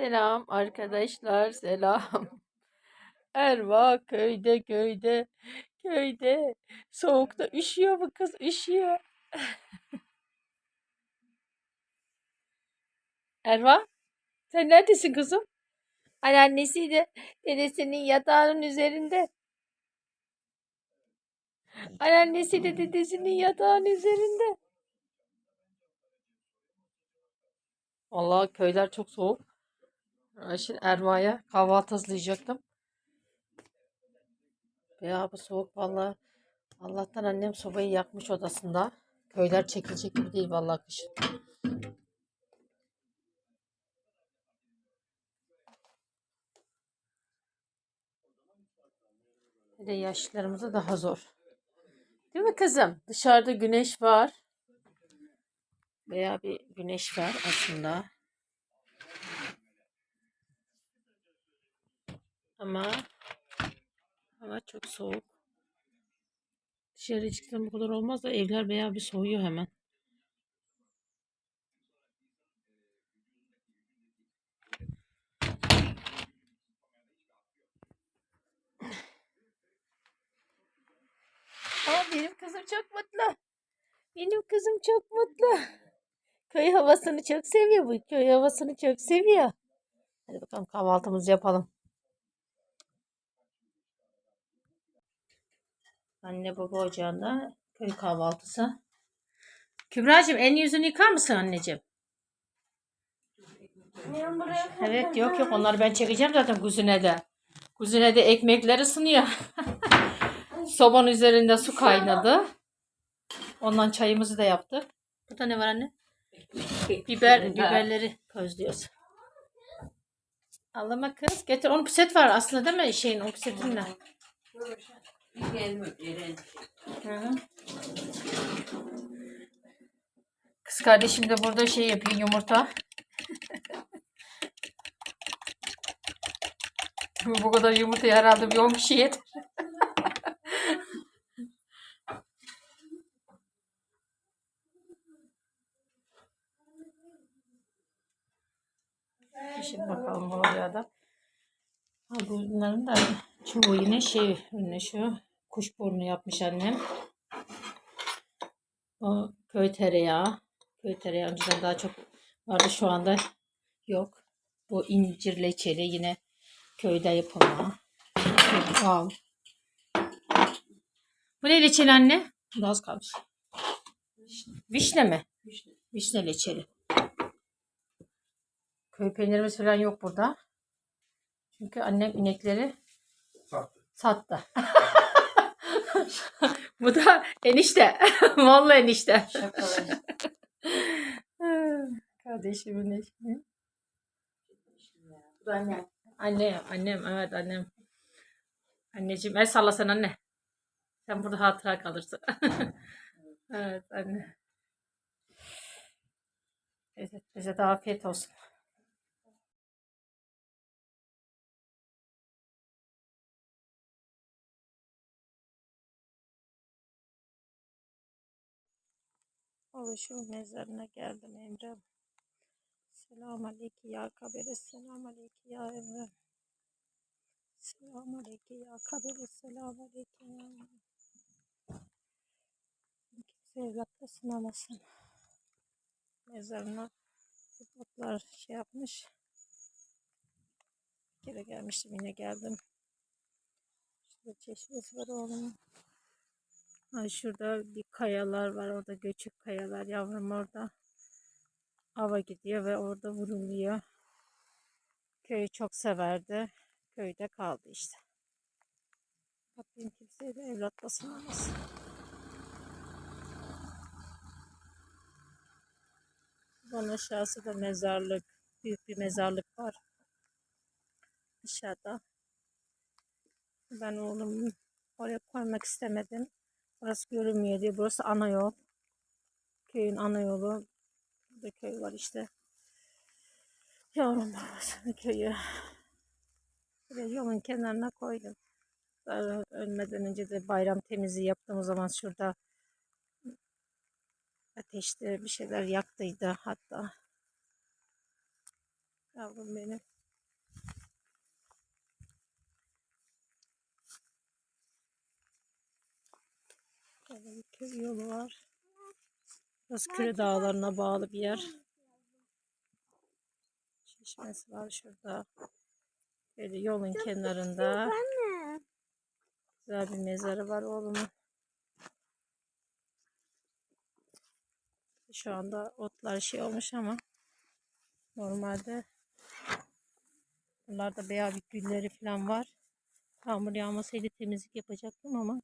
Selam arkadaşlar, selam. Erva köyde köyde köyde soğukta üşüyor bu kız üşüyor. Erva sen neredesin kızım? Anneannesiyle dedesinin yatağının üzerinde. Anneannesiyle dedesinin yatağının üzerinde. Vallahi köyler çok soğuk. Ben Şimdi Erva'ya kahvaltı hazırlayacaktım. Ya bu soğuk vallahi. Allah'tan annem sobayı yakmış odasında. Köyler çekilecek gibi değil vallahi kışın. Bir de yaşlılarımıza daha zor. Değil mi kızım? Dışarıda güneş var. Veya bir güneş var aslında. Ama hava çok soğuk. Dışarı çıksam bu kadar olmaz da evler veya bir soğuyor hemen. Ama benim kızım çok mutlu. Benim kızım çok mutlu. Köy havasını çok seviyor bu. Köy havasını çok seviyor. Hadi bakalım kahvaltımızı yapalım. Anne baba ocağında köy kahvaltısı. Kübra'cığım en yüzünü yıkar mısın anneciğim? Evet yok yok onları ben çekeceğim zaten kuzine de. Kuzine de ekmekleri ısınıyor. Sobanın üzerinde su kaynadı. Ondan çayımızı da yaptık. Burada ne var anne? Biber, biberleri közlüyoruz. Ağlama kız. Getir. Onun puset var aslında değil mi? Şeyin o pusetinle. Hı hı. Kız kardeşim de burada şey yapıyor yumurta. Bu bu kadar yumurtayı herhalde bir 10 kişi yeter. Şimdi bakalım oraya da. Ha, bunların da çoğu yine şey ünlü şu kuşburnu yapmış annem. O köy tereyağı. Köy tereyağı önceden daha çok vardı şu anda yok. Bu incir leçeli yine köyde yapılma. Wow. Bu ne leçeli anne? Bu az kalmış. Vişne mi? Vişne leçeli. Köy peynirimiz falan yok burada. Çünkü annem inekleri Sattı. sattı. Bu da enişte. Vallahi enişte. Kardeşimin eşi. Anne. Anne, annem, evet annem. Anneciğim, el salla sen anne. Sen burada hatıra kalırsın. evet anne. Evet, bize de afiyet olsun. Oluşum mezarına geldim Emre. Selamun aleyküm ya kabire. Selamun aleyküm ya Emre. Selamun aleyküm ya kabire. Selamun aleyküm ya Emre. Kimse evlatta sınamasın. Mezarına botlar şey yapmış. Bir kere gelmiştim yine geldim. Şurada çeşmesi var oğlumun. Ha, şurada bir kayalar var. Orada göçük kayalar. Yavrum orada ava gidiyor ve orada vuruluyor. Köyü çok severdi. Köyde kaldı işte. Rabbim kimseye de evlat basamamasın. Bunun aşağısı da mezarlık. Büyük bir mezarlık var. Aşağıda. Ben oğlumu oraya koymak istemedim. Burası görünmüyor diye. Burası ana yol. Köyün ana yolu. Burada köy var işte. Yavrum babasının köyü. Böyle yolun kenarına koydum. Daha ölmeden önce de bayram temizliği yaptığımız zaman şurada ateşte bir şeyler yaktıydı hatta. Yavrum benim. Bir köy yolu var. Burası Küre Dağları'na bağlı bir yer. Çeşmesi var şurada. Böyle yolun kenarında. Güzel bir mezarı var oğlumun. Şu anda otlar şey olmuş ama normalde buralarda bayağı bir gülleri falan var. Yağmur yağmasaydı temizlik yapacaktım ama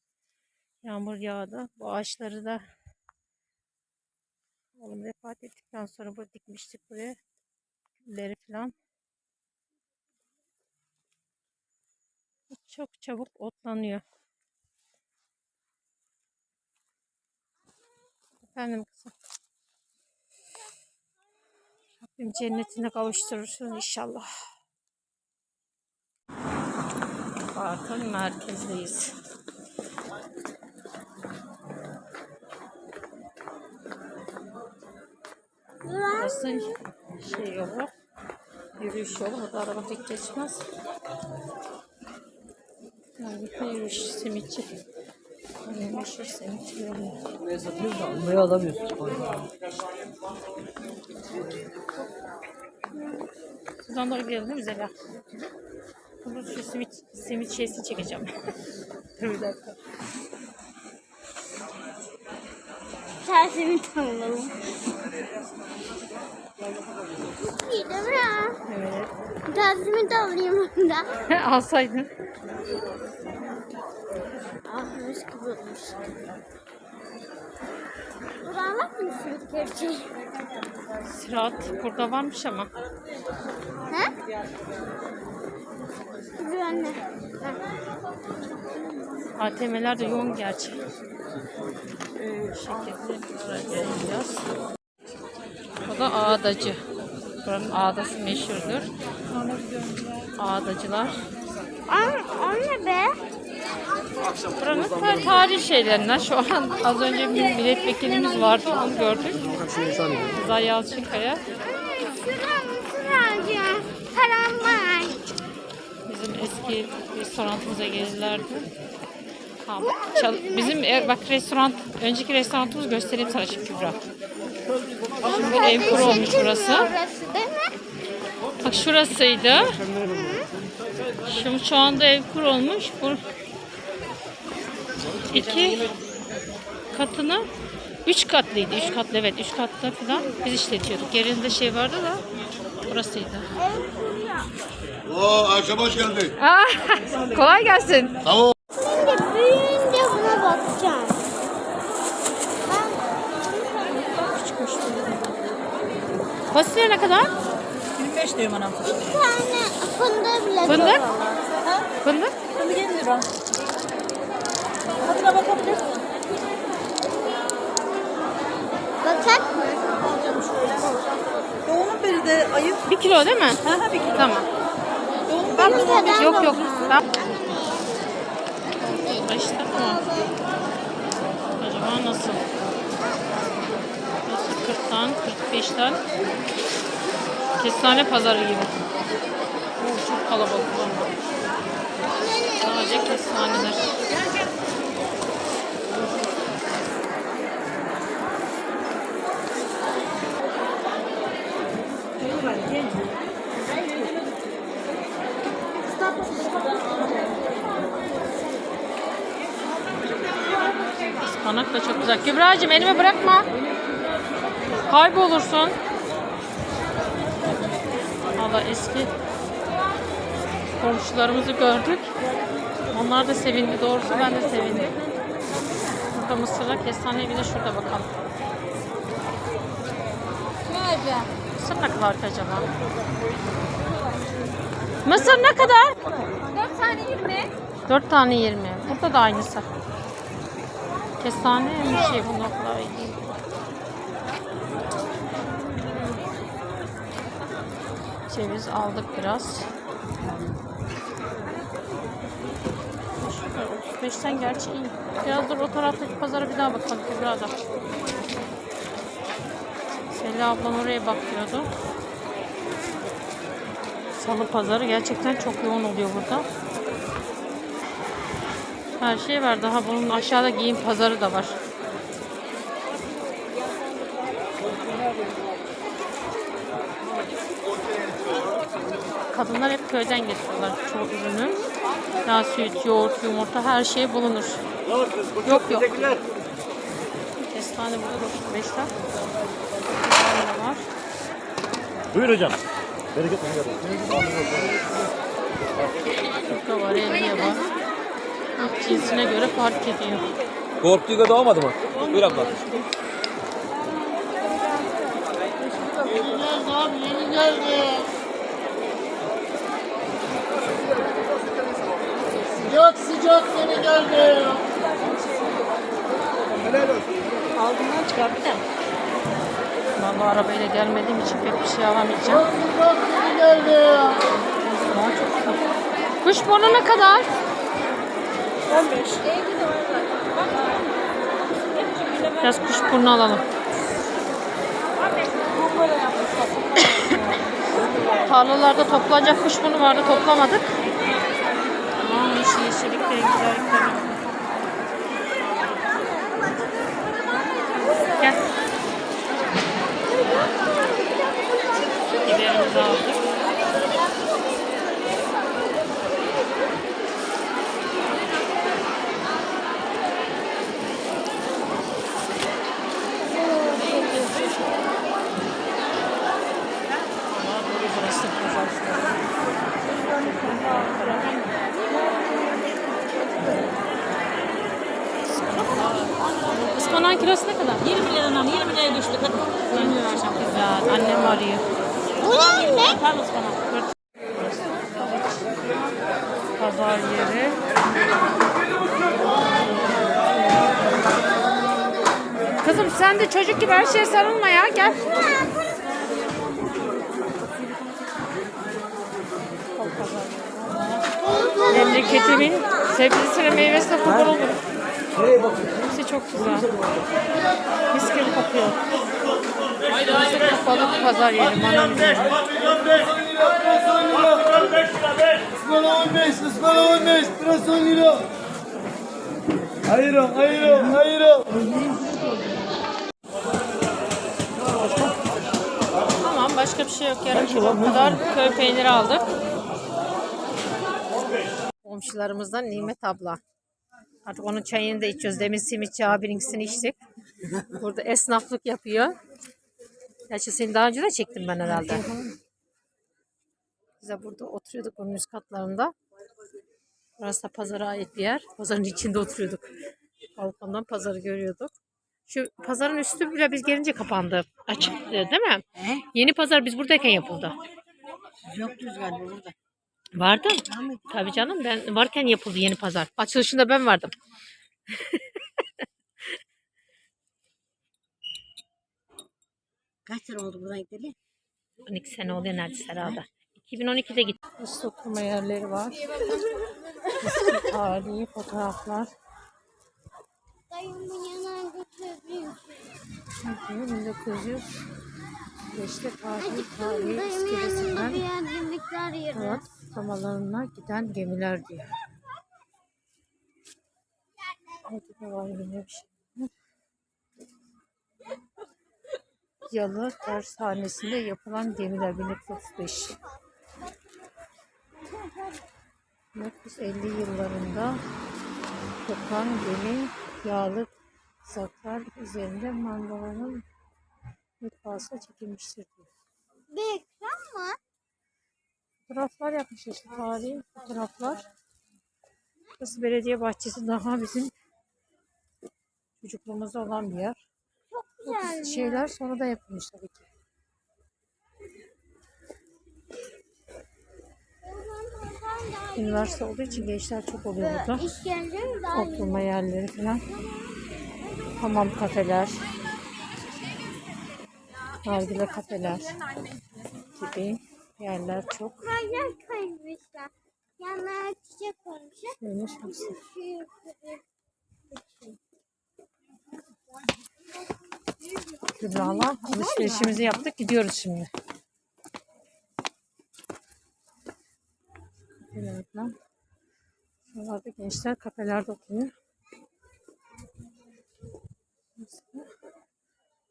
yağmur yağdı. Bu ağaçları da oğlum vefat ettikten sonra burada dikmiştik buraya. Gülleri falan. Çok çabuk otlanıyor. Efendim kızım. Rabbim cennetine kavuşturursun inşallah. Parkın merkezdeyiz. Burası şey yolu. Yürüyüş yolu. Burada araba pek geçmez. Yani bir yürüyüş simitçi. Yani meşhur simitçi yolu. Buraya satıyoruz da buraya alamıyorsun. Şuradan doğru gidelim değil mi Zeliha? Dur şu simit, simit şeysi çekeceğim. Dur bir dakika. Tersimi tanımladım. İyi değil mi? Evet. Tersimi de alayım onda. Alsaydın. Ah mis gibi olmuş. Buradan bak mı simit gerçeği? Sırat burada varmış ama. He? Bir anne. ATM'ler de yoğun gerçi. Ee, şekilde göreceğiz. O da ağdacı. Buranın ağdası meşhurdur. Ağdacılar. Anne, anne be. Buranın ta- tarih şeylerinden şu an az önce bir milletvekilimiz vardı onu gördük. Rıza Yalçınkaya. Bizim eski restoranımıza gelirlerdi. Çal- bizim e, bak restoran, önceki restoranımızı göstereyim sana şimdi Kübra. Şimdi ev kuru olmuş burası. Orası değil mi? Bak şurasıydı. Şimdi şu anda ev kur olmuş. Bu iki katını üç katlıydı. Üç katlı evet. Üç katlı falan biz işletiyorduk. Yerinde şey vardı da burasıydı. Oo Ayşe hoş geldin. Aa, kolay gelsin. Tamam. Şimdi büyüyünce buna bakacağım. Fasulye ne kadar? 25 diyorum anam. Bir tane fındığı bile Fındık? çok olur. Fındık? 27 lira. Tadına bakabilirsin. Bakak mı? Yoğunun beri de ayıp. Bir kilo değil mi? Ha ha bir kilo. Tamam. Yoğunun Ben beri de bir tane Yok yok. Tamam. İşte bu. Acaba nasıl? Nasıl 40'tan 45'ten kestane pazarı gibi. Oo, çok kalabalık var. Sadece kestaneler. Ispanak da çok güzel. Kübra'cığım elimi bırakma. Kaybolursun. Valla eski komşularımızı gördük. Onlar da sevindi. Doğrusu ben de sevindim. Burada mısırla kestane bir de şurada bakalım. Mısır ne kadar ki acaba? Mısır ne kadar? 4 tane 20. 4 tane 20. Burada da aynısı. Kestane bir şey bu noktalar iyi. Ceviz aldık biraz. 35'ten gerçi iyi. Biraz dur o taraftaki pazara bir daha bakalım Kübra'da. Selin ablam oraya bakıyordu. Salı pazarı gerçekten çok yoğun oluyor burada. Her şey var. Daha bunun aşağıda giyim pazarı da var. Köyden getiriyorlar çoğu ürünü. Yağ, süt, yoğurt, yumurta her şey bulunur. Yok yok. Kestane burada 95 lira. Var. Buyur hocam. Bereket. Çuka var, elliye var. Bak, Cinsine göre fark ediyor. Korktuğu kadar olmadı mı? Buyur abla. Sıcak sıcak yeni geldi. Aldığından çıkarttı da. Vallahi arabayla gelmediğim için pek bir şey alamayacağım. Sıcak yeni geldi. Ama çok güzel. Kuşburnu ne kadar? 15. Biraz kuşburnu alalım. Tarlalarda toplanacak kuşburnu vardı toplamadık. Yeşillik de güzellik tabii. Güzel. Annem arıyor. Bu ne anne? Var mı ıspanak? Pazar yeri. Kızım sen de çocuk gibi her şeye sarılma ya. Gel. Memleketimin sebzesine meyvesine kurban olurum. Hepsi çok güzel. Mis gibi kokuyor. Burası kapalı pazar yeri. Manav yeri. Ispana 15, ıspana 15, burası 10 lira. Hayır, hayır, hayır. Tamam başka bir şey yok. Yarım kilo kadar köy peyniri aldık. Komşularımızdan Nimet abla. Artık onun çayını da içiyoruz. Demin simitçi abininkisini içtik. Burada esnaflık yapıyor. Gerçi seni daha önce de çektim ben herhalde. Biz de burada oturuyorduk onun üst katlarında. Burası da pazara ait bir yer. Pazarın içinde oturuyorduk. Balkondan pazarı görüyorduk. Şu pazarın üstü bile biz gelince kapandı. Açıktı değil mi? Yeni pazar biz buradayken yapıldı. Yoktu galiba burada. Vardı. Tabii canım ben varken yapıldı yeni pazar. Açılışında ben vardım. Kaç sene oldu buradan gideli? 12 sene oluyor neredeyse herhalde. 2012'de gittim. Üst oturma yerleri var. Tarihi fotoğraflar. Dayımın yanına götürdüm. Hı, 1905'te tarihi tarihi iskelesinden. Hayat kutlamalarına giden gemiler diyor. Orada da var yine bir şey. Yalı tersanesinde yapılan gemiler 1935. 1950 yıllarında kokan gemi yağlı zaklar üzerinde mandalanın mutfağına çekilmiştir. Bir ekran mı? Fotoğraflar yapmış işte tarihi fotoğraflar. Burası belediye bahçesi daha bizim çocukluğumuzda olan bir yer. Bu tür şeyler sonra da yapılmış tabii ki. Üniversite olduğu için gençler çok oluyor burada. Oturma yerleri falan. Hamam kafeler. Nargile kafeler gibi yerler çok. Kaynar koymuşlar. Yanına çiçek koymuşlar. Şöyle şurası. Kübra'la alışverişimizi yaptık. Gidiyoruz şimdi. kafelerden. Şuralarda gençler kafelerde oturuyor.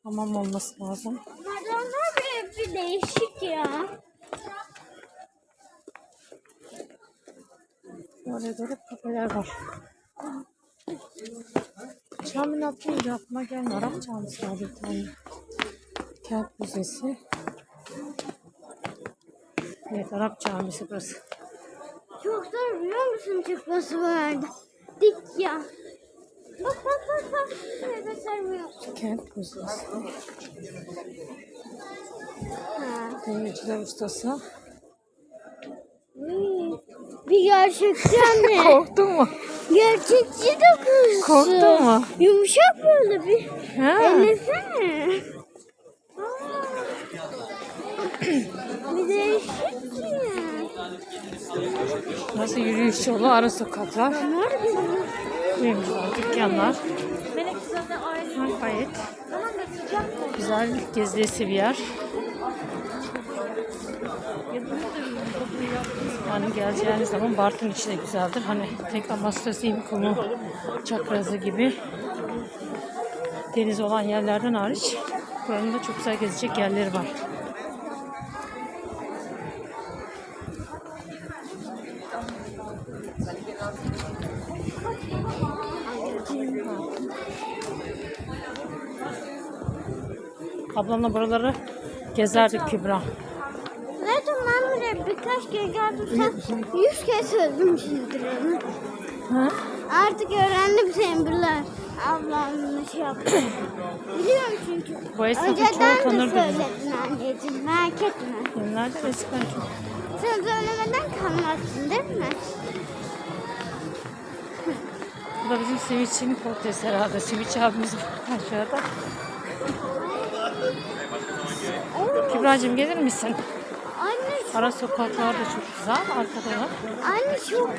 Hamam olması lazım. Madonna bir, bir değişik ya. Oraya doğru kafeler var. Adı neydi aklıma gelmiyor. Arap var bir tane. Kent Müzesi. Evet Arap camisi burası. Çok zor biliyor musun çıkması vardı. Dik ya. Bak bak bak bak. Şuraya göstermiyor. Kent Müzesi. Demirciler ustası. Hmm. Bir gerçekten mi? Korktun mu? Gerçekçi dokusu. Korktun mu? Yumuşak böyle bir. Ha? Ellesene. Bir değişik? Burası yürüyüş yolu, ara sokaklar. Var gibi. Kuyumcular, dükkanlar. Gayet güzel, gezilesi bir yer. Hani geleceğiniz zaman Bartın içi de güzeldir. Hani tek Amasrası, İmkumu, Çakrazı gibi deniz olan yerlerden hariç buranın da çok güzel gezecek yerleri var. Ablamla buraları gezerdik Kübra. Ben buraya birkaç kez söylemişizdir onu. Ha? Artık öğrendim buralar. Ablamın şey yaptı. Biliyorum çünkü. Bu esnafı Önceden çoğu de tanırdı. söyledin anneciğim. Merak etme. Günlerde eskiden çok. Sen söylemeden kalmazsın değil mi? Bu da bizim Simitçi'nin portresi herhalde. Simitçi abimiz var aşağıda. Kübra'cığım gelir misin? Ara sokaklar da çok güzel. Arkada da. anne çok.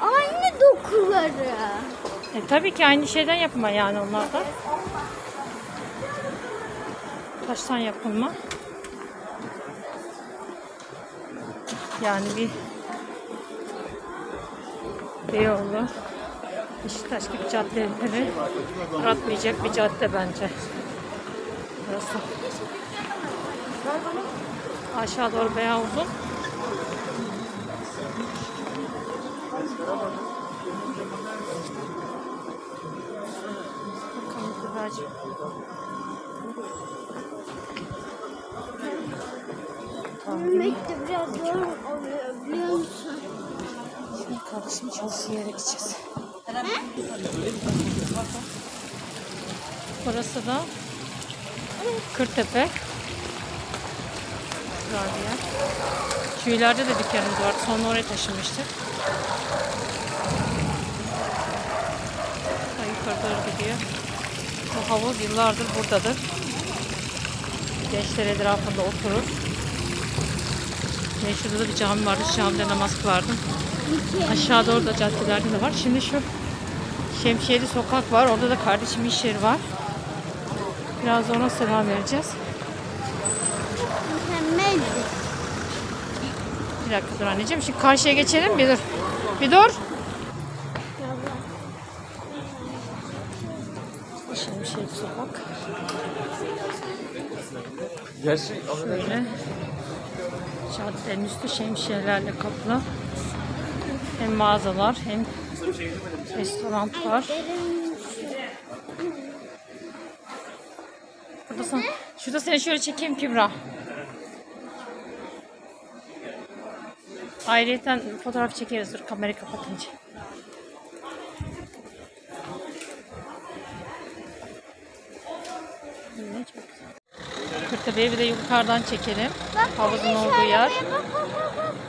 Aynı dokuları. E, tabii ki aynı şeyden yapma yani onlar da. Taştan yapılma. Yani bir Beyoğlu, Beşiktaş gibi caddeleri aratmayacak bir cadde bence. Burası. Aşağı doğru bayağı uzun. Bakalım. Yürümek de biraz zor oluyor biliyor musun? Şimdi kardeşim çalıştığı yere gideceğiz. Burası da Kırtepe. Yer. Şu ileride de dükkanımız vardı. Sonra oraya taşınmıştık. Daha yukarı doğru gidiyor. Bu havuz yıllardır buradadır. Gençler etrafında oturur. Ve şurada da bir cami vardı. Camide namaz kılardım. Aşağıda orada caddelerde de var. Şimdi şu Şemsiyeli sokak var. Orada da kardeşim iş yeri var. Biraz da ona selam vereceğiz. Mükemmeldi. Bir dakika dur anneciğim. Şimdi karşıya geçelim. Bir dur. Bir dur. Şemsiyeli sokak. Gerçi Şöyle. Caddenin üstü şemsiyelerle kaplı. Hem mağazalar hem restoran var. Burada sana, şurada seni şöyle çekeyim Kübra. Ayrıyeten fotoğraf çekeriz dur kamerayı kapatınca. Ne çok güzel. Kırtepe'yi bir de yukarıdan çekelim. Havuzun olduğu yer.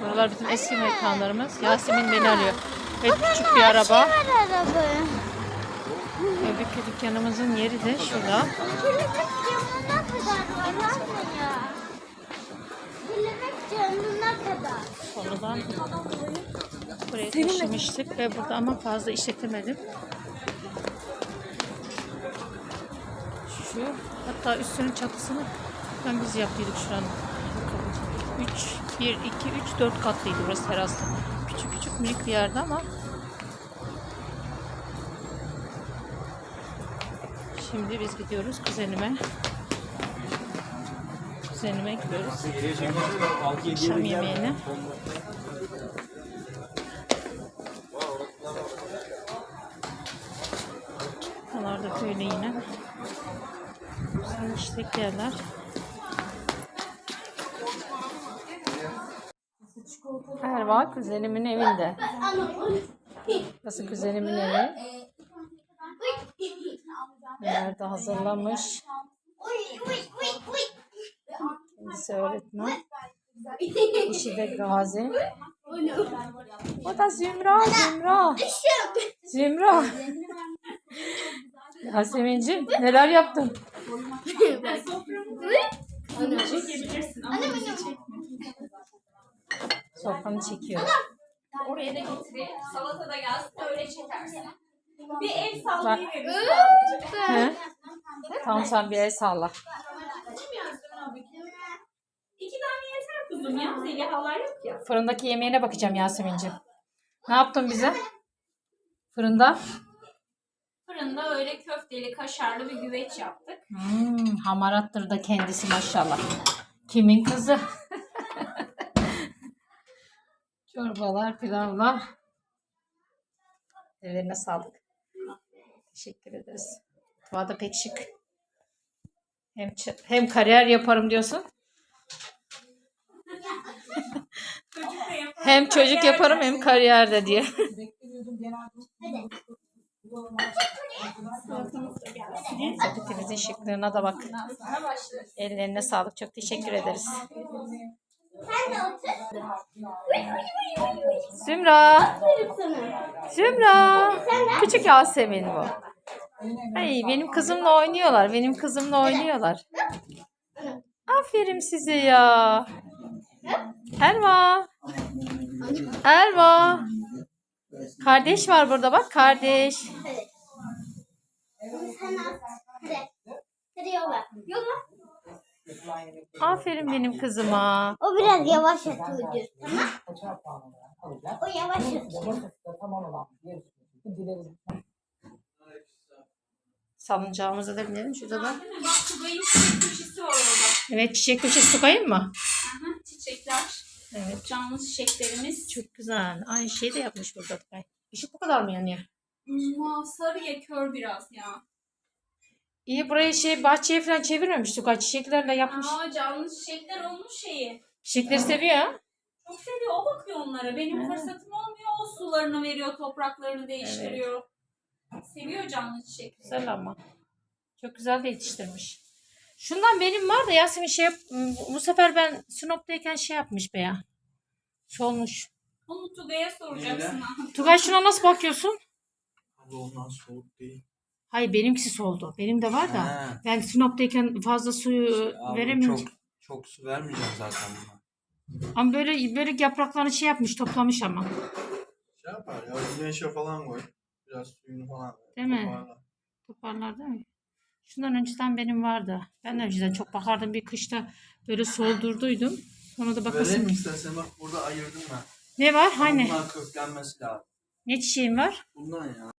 Buralar bizim eski mekanlarımız. Yasemin beni arıyor. Ve küçük bir araba. Öbürkü dükkanımızın yeri de şurada. Kelebek canına kadar var canına kadar. Sonradan buraya taşımıştık ve burada ama fazla işletemedim. Şu hatta üstünün çatısını ben biz yaptıydık şuranın. Bakalım. 3 1, 2, 3, 4 katlıydı burası terasta. Küçük küçük minik bir yerde ama Şimdi biz gidiyoruz kuzenime. Kuzenime gidiyoruz. Akşam yemeğine. Buralar da böyle yine. Güzel işlek yerler. Erva kuzenimin evinde. Nasıl kuzenimin evi? Neler de hazırlamış. Kendisi öğretmen. İşi de Gazi. O da Zümra, Zümra. Zümra. Yasemin'ciğim neler yaptın? Sofranı çekiyor. Oraya da getireyim. Salata da gelsin öyle çekersin. Bir el sadece. He? Tamam sen bir el salla. İki tane kuzum ya. Zelihalar yok ya. Fırındaki yemeğine bakacağım Yasemin'ciğim. Ne yaptın bize? Fırında? Fırında öyle köfteli, kaşarlı bir güveç yaptık. Hmm, hamarattır da kendisi maşallah. Kimin kızı? Çorbalar, pilavlar. Ellerine sağlık. Teşekkür ederiz. Mutfağı da pek şık. Hem, hem kariyer yaparım diyorsun. Hem çocuk yaparım hem kariyer de diye. Sepetimizin şıklığına da bak. Ellerine sağlık. Çok teşekkür ederiz. Zümra. Zümra. Küçük Yasemin bu. Ay, benim kızımla oynuyorlar. Benim kızımla oynuyorlar. Aferin size ya. Erva. Erva. Kardeş var burada bak kardeş. Aferin benim kızıma. O biraz yavaş atıyordu. Tamam. O yavaş atıyor. Salıncağımıza da binelim. Şurada da. Evet çiçek köşesi sokayım mı? Çiçekler. Evet. Canlı çiçeklerimiz. Çok güzel. Aynı şey de yapmış burada. Işık bu kadar mı yanıyor? Mua, sarı ya kör biraz ya. İyi burayı şey bahçeye falan çevirmemiş Tugay. Çiçeklerle yapmış. Aa canlı çiçekler olmuş şeyi. Çiçekleri seviyor ha. Çok seviyor. O bakıyor onlara. Benim fırsatım olmuyor. O sularını veriyor, topraklarını değiştiriyor. Seviyor canlı çiçek. Güzel ama. Çok güzel de yetiştirmiş. Şundan benim var da Yasemin şey yap- bu sefer ben Sinop'tayken şey yapmış be ya. Solmuş. Onu Tugay'a soracaksın. Tugay şuna nasıl bakıyorsun? Abi ondan soğuk değil. Hayır benimkisi soldu. Benim de var da. Ha. Ben Sinop'tayken fazla suyu Abi veremeyince. çok, çok su vermeyeceğim zaten buna. Ama böyle böyle yapraklarını şey yapmış toplamış ama. Şey yapar ya güneşe falan koy. Biraz suyunu falan. Değil mi? toparla. Toparlar değil mi? Şundan önceden benim vardı. Ben de önceden çok bakardım. Bir kışta böyle soldurduydum. Sonra da bakasın. Vereyim istersen bak burada ayırdım ben. Ne var? Hani? Bundan köklenmesi lazım. Ne çiçeğim var? Bundan ya.